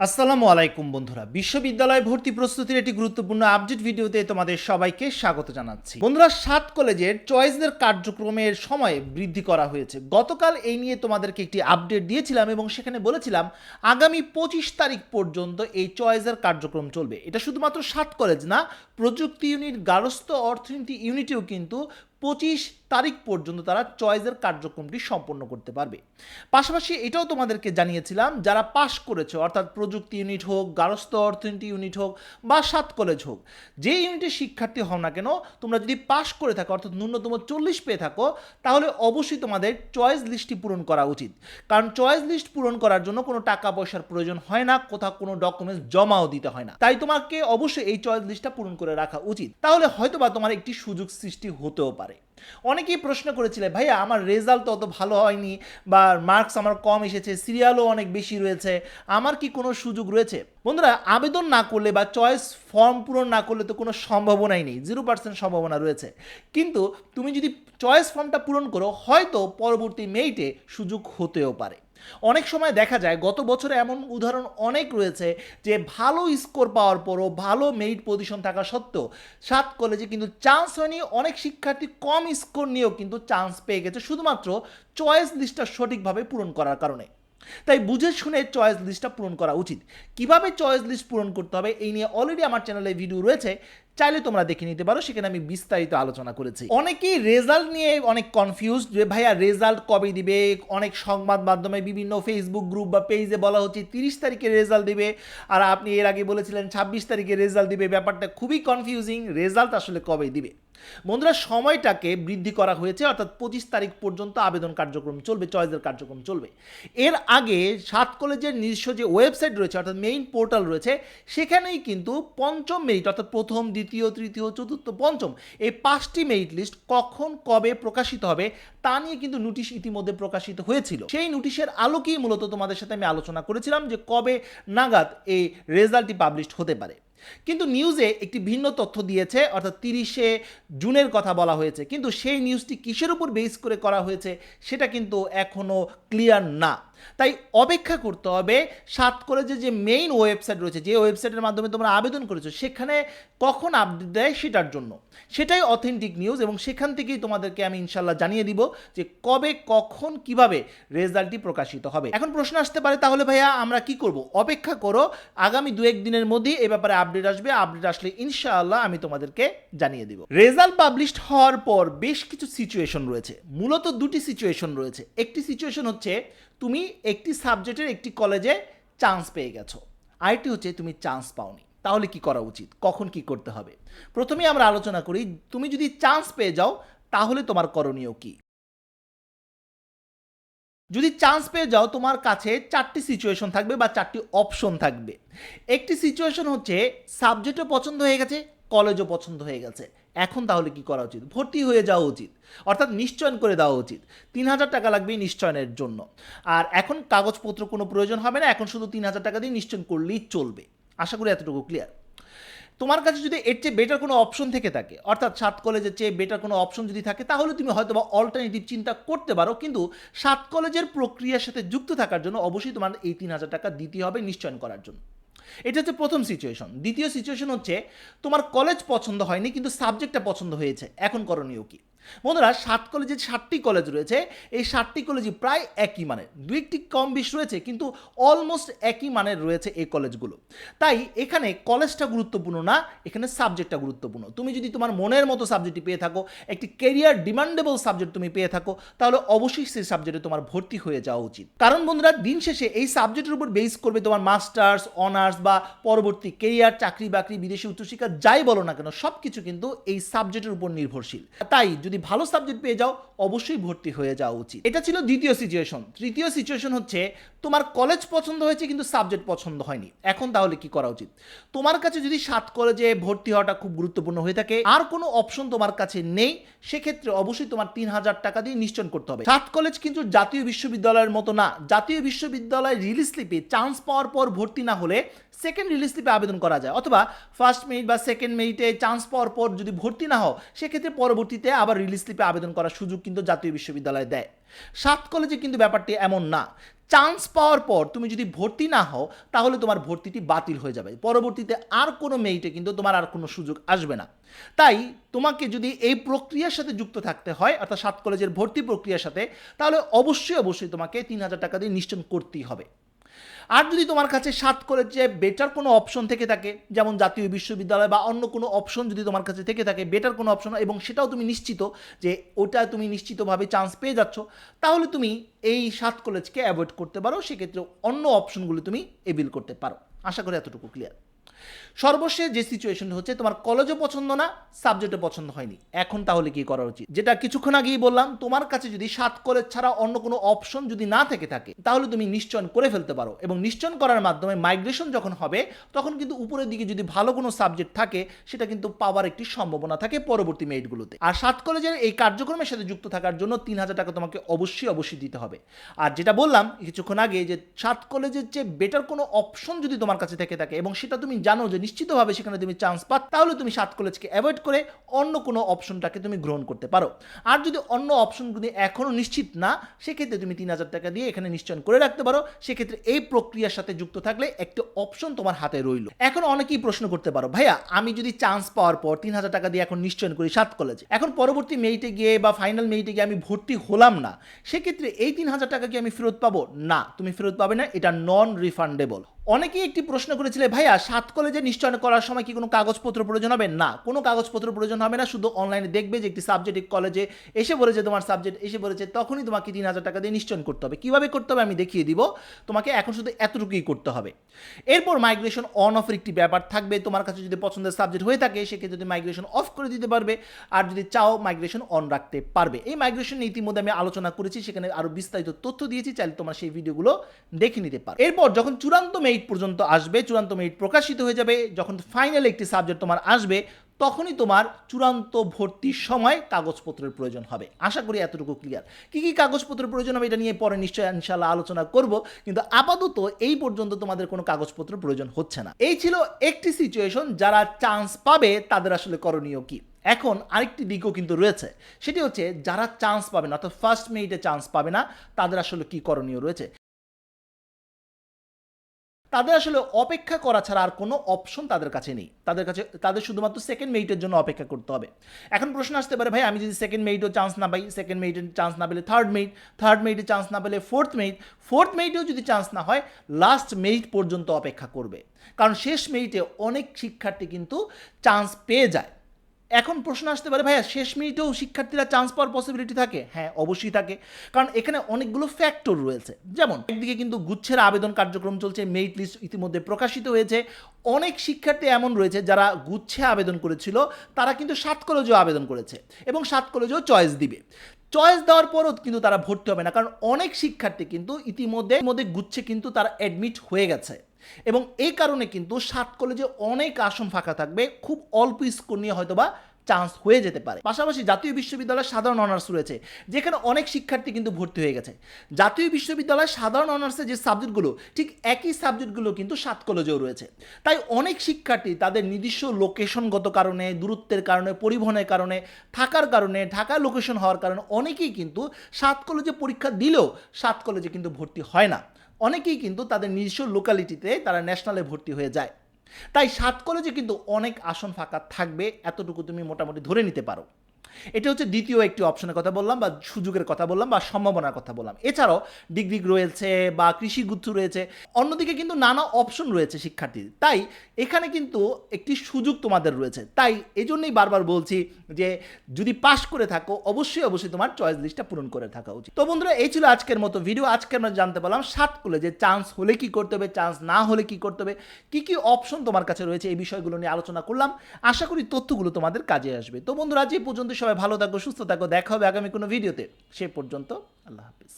আসসালামু আলাইকুম বন্ধুরা। বিশ্ববিদ্যালয় ভর্তি প্রস্তুতির একটি গুরুত্বপূর্ণ আপডেট ভিডিওতে তোমাদের সবাইকে স্বাগত জানাচ্ছি। বন্ধুরা, সাত কলেজের চয়েসদের কার্যক্রমের সময় বৃদ্ধি করা হয়েছে। গতকাল এই নিয়ে তোমাদেরকে একটি আপডেট দিয়েছিলাম এবং সেখানে বলেছিলাম, আগামী পঁচিশ তারিখ পর্যন্ত এই চয়েসের কার্যক্রম চলবে। এটা শুধুমাত্র সাত কলেজ না, প্রযুক্তি ইউনিট, গার্হস্থ্য অর্থনীতি ইউনিটেও কিন্তু পঁচিশ তারিখ পর্যন্ত তারা চয়েসের কার্যক্রমটি সম্পন্ন করতে পারবে। পাশাপাশি এটাও তোমাদেরকে জানিয়েছিলাম, যারা পাশ করেছে, অর্থাৎ প্রযুক্তি ইউনিট হোক গারস্থ অর্থনীতি ইউনিট হোক বা সাত কলেজ হোক, যে ইউনিটের শিক্ষার্থী হও না কেন, তোমরা যদি পাশ করে থাকো, অর্থাৎ ন্যূনতম চল্লিশ পেয়ে থাকো, তাহলে অবশ্যই তোমাদের চয়েস লিস্টটি পূরণ করা উচিত। কারণ চয়েস লিস্ট পূরণ করার জন্য কোনো টাকা পয়সার প্রয়োজন হয় না, কোথাও কোনো ডকুমেন্টস জমাও দিতে হয় না। তাই তোমাকে অবশ্যই এই চয়েস লিস্টটা পূরণ করে রাখা উচিত। তাহলে হয়তোবা তোমার একটি সুযোগ সৃষ্টি হতেও পারে। অনেকেই প্রশ্ন করেছিলে, ভাইয়া, আমার রেজাল্ট অত ভালো হয়নি বা মার্কস আমার কম এসেছে সিরিয়ালও অনেক বেশি রয়েছে, আমার কি কোনো সুযোগ রয়েছে? বন্ধুরা, আবেদন না করলে বা চয়েস ফর্ম পূরণ না করলে তো কোনো সম্ভাবনাই নেই জিরো পার্সেন্ট সম্ভাবনা রয়েছে। কিন্তু তুমি যদি চয়েস ফর্মটা পূরণ করো, হয়তো পরবর্তী মেইটে সুযোগ হতেও পারে। অনেক সময় দেখা যায়, গত বছরে এমন উদাহরণ অনেক রয়েছে যে ভালো স্কোর পাওয়ার পরও ভালো মেরিট পজিশন থাকা সত্ত্বেও সাত কলেজে কিন্তু চান্স হয়নি, অনেক শিক্ষার্থী কম স্কোর নিয়েও কিন্তু চান্স পেয়ে গেছে, শুধুমাত্র চয়েস লিস্টটা সঠিকভাবে পূরণ করার কারণে। তাই বুঝে শুনে চয়েস লিস্টটা পূরণ করা উচিত। কীভাবে চয়েস লিস্ট পূরণ করতে হবে এই নিয়ে অলরেডি আমার চ্যানেলে ভিডিও রয়েছে, চাইলে তোমরা দেখে নিতে পারো, সেখানে আমি বিস্তারিত আলোচনা করেছি। অনেকেই রেজাল্ট নিয়ে অনেক কনফিউজ যে, ভাইয়া রেজাল্ট কবে দিবে? অনেক সংবাদ মাধ্যমে বিভিন্ন ফেসবুক গ্রুপ বা পেজে বলা হচ্ছে, তিরিশ তারিখে রেজাল্ট দিবে। আর আপনি এর আগে বলেছিলেন, ছাব্বিশ তারিখে রেজাল্ট দিবে। ব্যাপারটা খুবই কনফিউজিং রেজাল্ট আসলে কবে দিবে? বন্ধুরা, সময়টাকে বৃদ্ধি করা হয়েছে, অর্থাৎ পঁচিশ তারিখ পর্যন্ত আবেদন কার্যক্রম চলবে, চয়েসের কার্যক্রম চলবে। এর আগে সাত কলেজের নিজস্ব যে ওয়েবসাইট রয়েছে, অর্থাৎ মেইন পোর্টাল রয়েছে, সেখানেই কিন্তু পঞ্চম মেরিট অর্থাৎ প্রথম, দ্বিতীয়, তৃতীয়, চতুর্থ, পঞ্চম, এই পাঁচটি মেরিট লিস্ট কখন, কবে প্রকাশিত হবে, তা নিয়ে কিন্তু নোটিশ ইতিমধ্যে প্রকাশিত হয়েছিল। সেই নোটিশের আলোকেই মূলত তোমাদের সাথে আমি আলোচনা করেছিলাম যে কবে নাগাদ এই রেজাল্টটি পাবলিশ হতে পারে। কিন্তু নিউজে একটি ভিন্ন তথ্য দিয়েছে, অর্থাৎ তিরিশে জুনের কথা বলা হয়েছে। কিন্তু সেই নিউজটি কিসের উপর বেস করে করা হয়েছে, সেটা কিন্তু এখনও ক্লিয়ার না। তাই অপেক্ষা করতে হবে সাত কলেজের যে মেইন ওয়েবসাইট রয়েছে, যে ওয়েবসাইটের মাধ্যমে তোমরা আবেদন করেছ, সেখানে কখন আপডেট দেয় সেটার জন্য। সেটাই অথেন্টিক নিউজ এবং সেখান থেকেই তোমাদেরকে আমি ইনশাল্লাহ জানিয়ে দিব যে কবে, কখন, কীভাবে রেজাল্টটি প্রকাশিত হবে। এখন প্রশ্ন আসতে পারে, তাহলে ভাইয়া আমরা কি করব? অপেক্ষা করো, আগামী দু এক দিনের মধ্যেই এ ব্যাপারে আপডেট আসবে আপডেট আসলে ইনশাআল্লাহ আমি তোমাদেরকে জানিয়ে দিব। রেজাল্ট পাবলিশড হওয়ার পর বেশ কিছু সিচুয়েশন রয়েছে। মূলত দুটি সিচুয়েশন রয়েছে। একটি সিচুয়েশন হচ্ছে তুমি একটি সাবজেক্টের একটি কলেজে চান্স পেয়ে গেছো। আরেকটি হচ্ছে তুমি চান্স পাওনি। তাহলে কি করা উচিত? কখন কি করতে হবে? প্রথমেই আমরা আলোচনা করি, তুমি যদি চান্স পেয়ে যাও, তাহলে তোমার করণীয় কি? যদি চান্স পেয়ে যাও, তোমার কাছে চারটি সিচুয়েশন থাকবে বা চারটি অপশন থাকবে। একটি সিচুয়েশন হচ্ছে সাবজেক্টও পছন্দ হয়ে গেছে কলেজও পছন্দ হয়ে গেছে। এখন তাহলে কি করা উচিত? ভর্তি হয়ে যাওয়া উচিত। অর্থাৎ নিশ্চয়ন করে দেওয়া উচিত। তিন হাজার টাকা লাগবে নিশ্চয়নের জন্য। আর এখন কাগজপত্র কোনো প্রয়োজন হবে না, এখন শুধু তিন হাজার টাকা দিয়ে নিশ্চয়ন করলেই চলবে। আশা করি এতটুকু ক্লিয়ার তোমার কাছে যদি এর চেয়ে বেটার কোনো অপশন থেকে থাকে, অর্থাৎ সাত কলেজের চেয়ে বেটার কোনো অপশন যদি থাকে, তাহলে তুমি হয়তো বা অল্টারনেটিভ চিন্তা করতে পারো, কিন্তু সাত কলেজের প্রক্রিয়ার সাথে যুক্ত থাকার জন্য অবশ্যই তোমার এই তিন হাজার টাকা দিতে হবে নিশ্চয়ন করার জন্য। এটা হচ্ছে প্রথম সিচুয়েশন দ্বিতীয় সিচুয়েশন হচ্ছে, তোমার কলেজ পছন্দ হয়নি, কিন্তু সাবজেক্টটা পছন্দ হয়েছে। এখন করণীয় কি? বন্ধুরা, সাত কলেজে ষাটটি কলেজ রয়েছে। এই ষাটটি কলেজই প্রায় একই মানের। দু একটি কম বেশ রয়েছে, কিন্তু অলমোস্ট একই মানের রয়েছে এই কলেজগুলো তাই এখানে কলেজটা গুরুত্বপূর্ণ না, এখানে সাবজেক্টটা গুরুত্বপূর্ণ। তুমি যদি তোমার মনের মতো সাবজেক্টটি পেয়ে থাকো, একটি কেরিয়ার ডিমান্ডেবল সাবজেক্ট তুমি পেয়ে থাকো, তাহলে অবশ্যই সেই সাবজেক্টে তোমার ভর্তি হয়ে যাওয়া উচিত। কারণ বন্ধুরা, দিন শেষে এই সাবজেক্টের উপর বেস করবে তোমার মাস্টার্স অনার্স বা পরবর্তী কেরিয়ার চাকরি বাকরি, বিদেশি উচ্চশিক্ষা, যাই বলো না কেন সব কিছু কিন্তু এই সাবজেক্টের উপর নির্ভরশীল। তাই যদি ভালো সাবজেক্ট পেয়ে যাও, অবশ্যই ভর্তি হয়ে যাওয়া উচিত। এটা ছিল দ্বিতীয় সিচুয়েশন তৃতীয় সিচুয়েশন হচ্ছে, তোমার কলেজ পছন্দ হয়েছে কিন্তু সাবজেক্ট পছন্দ হয়নি। এখন তাহলে কি করা উচিত? তোমার কাছে যদি সাত কলেজে ভর্তি হওয়াটা খুব গুরুত্বপূর্ণ হয়ে থাকে, আর কোনো অপশন তোমার কাছে নেই, সেক্ষেত্রে অবশ্যই তোমার তিন হাজার টাকা দিয়ে নিশ্চয় করতে হবে। সাত কলেজ কিন্তু জাতীয় বিশ্ববিদ্যালয়ের মতো না। জাতীয় বিশ্ববিদ্যালয় রিলিজ স্লিপে চান্স পাওয়ার পর ভর্তি না হলে সেকেন্ড রিলিজ স্লিপে আবেদন করা যায়। অথবা ফার্স্ট মেরিট বা সেকেন্ড মেরিটে চান্স পাওয়ার পর যদি ভর্তি না হও, সেক্ষেত্রে পরবর্তীতে আবার রিলিজ স্লিপে আবেদন করার সুযোগ কিন্তু জাতীয় বিশ্ববিদ্যালয় দেয়। সাত কলেজে কিন্তু ব্যাপারটি এমন না। চান্স পাওয়ার পর তুমি যদি ভর্তি না হও, তাহলে তোমার ভর্তিটি বাতিল হয়ে যাবে। পরবর্তীতে আর কোনো মেইটে কিন্তু তোমার আর কোনো সুযোগ আসবে না। তাই তোমাকে যদি এই প্রক্রিয়ার সাথে যুক্ত থাকতে হয়, অর্থাৎ সাত কলেজের ভর্তি প্রক্রিয়ার সাথে, তাহলে অবশ্যই অবশ্যই তোমাকে তিন হাজার টাকা দিয়ে নিশ্চয় করতেই হবে। আর যদি তোমার কাছে সাত কলেজে বেটার কোনো অপশন থেকে থাকে, যেমন জাতীয় বিশ্ববিদ্যালয় বা অন্য কোনো অপশন যদি তোমার কাছে থেকে থাকে বেটার কোনো অপশন এবং সেটাও তুমি নিশ্চিত যে ওটা তুমি নিশ্চিতভাবে চান্স পেয়ে যাচ্ছ, তাহলে তুমি এই সাত কলেজকে অ্যাভয়েড করতে পারো, সেক্ষেত্রে অন্য অপশনগুলো তুমি এবিল করতে পারো। আশা করি এতটুকু ক্লিয়ার সর্বশেষ যে সিচুয়েশন হচ্ছে, তোমার কলেজও পছন্দ না সাবজেক্টও পছন্দ হয়নি। এখন তাহলে কি করা উচিত? যেটা কিছুক্ষণ আগেই বললাম, তোমার কাছে যদি সাত কলেজ ছাড়া অন্য কোনো অপশন যদি না থেকে থাকে, তাহলে তুমি নিশ্চয়ন করে ফেলতে পারো এবং নিশ্চয়ন করার মাধ্যমে মাইগ্রেশন যখন হবে, তখন কিন্তু উপরের দিকে যদি ভালো কোনো সাবজেক্ট থাকে, সেটা কিন্তু পাওয়ার একটি সম্ভাবনা থাকে পরবর্তী মেরিটগুলোতে আর সাত কলেজের এই কার্যক্রমের সাথে যুক্ত থাকার জন্য তিন হাজার টাকা তোমাকে অবশ্যই অবশ্যই দিতে হবে। আর যেটা বললাম কিছুক্ষণ আগে যে সাত কলেজের যে বেটার কোনো অপশন যদি তোমার কাছে থেকে থাকে এবং সেটা তুমি জানো যে নিশ্চিতভাবে সেখানে তুমি চান্স পাত তাহলে তুমি সাত কলেজকে অ্যাভয়েড করে অন্য কোনো অপশনটাকে তুমি গ্রহণ করতে পারো। আর যদি অন্য অপশনগুলি এখনও নিশ্চিত না, সেক্ষেত্রে তুমি তিন হাজার টাকা দিয়ে এখানে নিশ্চয়ন করে রাখতে পারো। সেক্ষেত্রে এই প্রক্রিয়ার সাথে যুক্ত থাকলে একটি অপশন তোমার হাতে রইল। এখন অনেকেই প্রশ্ন করতে পারো, ভাইয়া, আমি যদি চান্স পাওয়ার পর তিন হাজার টাকা দিয়ে এখন নিশ্চয়ন করি সাত কলেজে এখন পরবর্তী মেইটে গিয়ে বা ফাইনাল মেইটে গিয়ে আমি ভর্তি হলাম না, সেক্ষেত্রে এই তিন হাজার টাকা কি আমি ফেরত পাবো? না, তুমি ফেরত পাবে না, এটা নন রিফান্ডেবল অনেকেই একটি প্রশ্ন করেছিলে, ভাইয়া, সাত কলেজে নিশ্চয়ন করার সময় কি কোনো কাগজপত্র প্রয়োজন হবে? না, কোনো কাগজপত্র প্রয়োজন হবে না, শুধু অনলাইনে দেখবে যে একটি সাবজেক্ট কলেজে এসে বলেছে তোমার সাবজেক্ট এসে বলেছে, তখনই তোমাকে তিন হাজার টাকা দিয়ে নিশ্চয়ন করতে হবে। কীভাবে করতে হবে আমি দেখিয়ে দিব, তোমাকে এখন শুধু এতটুকুই করতে হবে। এরপর মাইগ্রেশন অন অফের একটি ব্যাপার থাকবে, তোমার কাছে যদি পছন্দের সাবজেক্ট হয়ে থাকে, সেক্ষেত্রে যদি মাইগ্রেশন অফ করে দিতে পারবে, আর যদি চাও মাইগ্রেশন অন রাখতে পারবে। এই মাইগ্রেশন নিয়ে ইতিমধ্যে আমি আলোচনা করেছি, সেখানে আরও বিস্তারিত তথ্য দিয়েছি, চাইলে তোমার সেই ভিডিওগুলো দেখে নিতে পারো। এরপর যখন চূড়ান্ত মেরিট পর্যন্ত আসবে, চূড়ান্ত মেরিট প্রকাশিত হয়ে যাবে। যখন ফাইনাল একটি সাবজেক্ট তোমার আসবে, তখনই তোমার চূড়ান্ত ভর্তির সময় কাগজপত্রের প্রয়োজন হবে। আশা করি এতটুকু ক্লিয়ার কী কী কাগজপত্রের প্রয়োজন হবে এটা নিয়ে পরে নিশ্চয়ই ইনশাল্লাহ আলোচনা করব, কিন্তু আপাতত এই পর্যন্ত তোমাদের কোনো কাগজপত্র প্রয়োজন হচ্ছে না। এই ছিল একটি সিচুয়েশন যারা চান্স পাবে, তাদের আসলে করণীয় কি? এখন আরেকটি দিকও কিন্তু রয়েছে। সেটি হচ্ছে, যারা চান্স পাবে না, অর্থাৎ ফার্স্ট মেরিটে চান্স পাবে না, তাদের আসলে কি করণীয় রয়েছে? তাদের আসলে অপেক্ষা করা ছাড়া আর কোনো অপশন তাদের কাছে নেই। তাদের কাছে, তাদের শুধুমাত্র সেকেন্ড মেরিটের জন্য অপেক্ষা করতে হবে। এখন প্রশ্ন আসতে পারে, ভাই, আমি যদি সেকেন্ড মেরিটও চান্স না পাই সেকেন্ড মেরিটের চান্স না পেলে থার্ড মেরিট থার্ড মেরিটে চান্স না পেলে ফোর্থ মেরিট ফোর্থ মেরিটেও যদি চান্স না হয় লাস্ট মেরিট পর্যন্ত অপেক্ষা করবে। কারণ শেষ মেরিটে অনেক শিক্ষার্থী কিন্তু চান্স পেয়ে যায়। এখন প্রশ্ন আসতে পারে, ভাইয়া, শেষ মিনিটেও শিক্ষার্থীরা চান্স পাওয়ার পসিবিলিটি থাকে? হ্যাঁ অবশ্যই থাকে। কারণ এখানে অনেকগুলো ফ্যাক্টর রয়েছে। যেমন, একদিকে কিন্তু গুচ্ছের আবেদন কার্যক্রম চলছে মেরিট লিস্ট ইতিমধ্যে প্রকাশিত হয়েছে। অনেক শিক্ষার্থী এমন রয়েছে, যারা গুচ্ছে আবেদন করেছিল, তারা কিন্তু সাত কলেজেও আবেদন করেছে এবং সাত কলেজেও চয়েস দিবে। চয়েস দেওয়ার পরও কিন্তু তারা ভর্তি হবে না, কারণ অনেক শিক্ষার্থী কিন্তু ইতিমধ্যে মধ্যে গুচ্ছে কিন্তু তারা অ্যাডমিট হয়ে গেছে। এবং এই কারণে কিন্তু সাত কলেজে অনেক আসন ফাঁকা থাকবে। খুব অল্প স্কোর নিয়ে হয়তো বা চান্স হয়ে যেতে পারে। পাশাপাশি জাতীয় বিশ্ববিদ্যালয়ের সাধারণ অনার্স রয়েছে, যেখানে অনেক শিক্ষার্থী কিন্তু ভর্তি হয়ে গেছে। জাতীয় বিশ্ববিদ্যালয়ের সাধারণ অনার্সের যে সাবজেক্টগুলো ঠিক একই সাবজেক্টগুলো কিন্তু সাত কলেজেও রয়েছে। তাই অনেক শিক্ষার্থী তাদের নিজস্ব লোকেশনগত কারণে, দূরত্বের কারণে, পরিবহনের কারণে, থাকার কারণে ঢাকা লোকেশন হওয়ার কারণে অনেকেই কিন্তু সাত কলেজে পরীক্ষা দিলেও সাত কলেজে কিন্তু ভর্তি হয় না। অনেকেই কিন্তু তাদের নিজস্ব লোকালিটিতে তারা ন্যাশনালে ভর্তি হয়ে যায়। তাই সাত কলেজে কিন্তু অনেক আসন ফাঁকা থাকবে এতটুকু তুমি মোটামুটি ধরে নিতে পারো। এটা হচ্ছে দ্বিতীয় একটি অপশনের কথা বললাম বা সুযোগের কথা বললাম বা সম্ভাবনার কথা বললাম। এছাড়াও ডিগ্রি রয়েছে বা কৃষি গুচ্ছ রয়েছে, অন্যদিকে কিন্তু নানা অপশন রয়েছে শিক্ষার্থীদের তাই এখানে কিন্তু একটি সুযোগ তোমাদের রয়েছে। তাই এজন্যই বারবার বলছি যে যদি পাশ করে থাকো, অবশ্যই অবশ্যই তোমার চয়েস লিস্টটা পূরণ করে থাকা উচিত। তো বন্ধুরা, এই ছিল আজকের মতো ভিডিও আজকে আমরা জানতে পারলাম সাত কলেজে চান্স হলে কি করতে হবে চান্স না হলে কি করতে হবে, কি কি অপশন তোমার কাছে রয়েছে, এই বিষয়গুলো নিয়ে আলোচনা করলাম। আশা করি তথ্যগুলো তোমাদের কাজে আসবে। তো বন্ধুরা যে পর্যন্ত সবাই ভালো থাকো সুস্থ থাকো। দেখা হবে আগামী কোনো ভিডিওতে। সে পর্যন্ত আল্লাহ হাফিজ।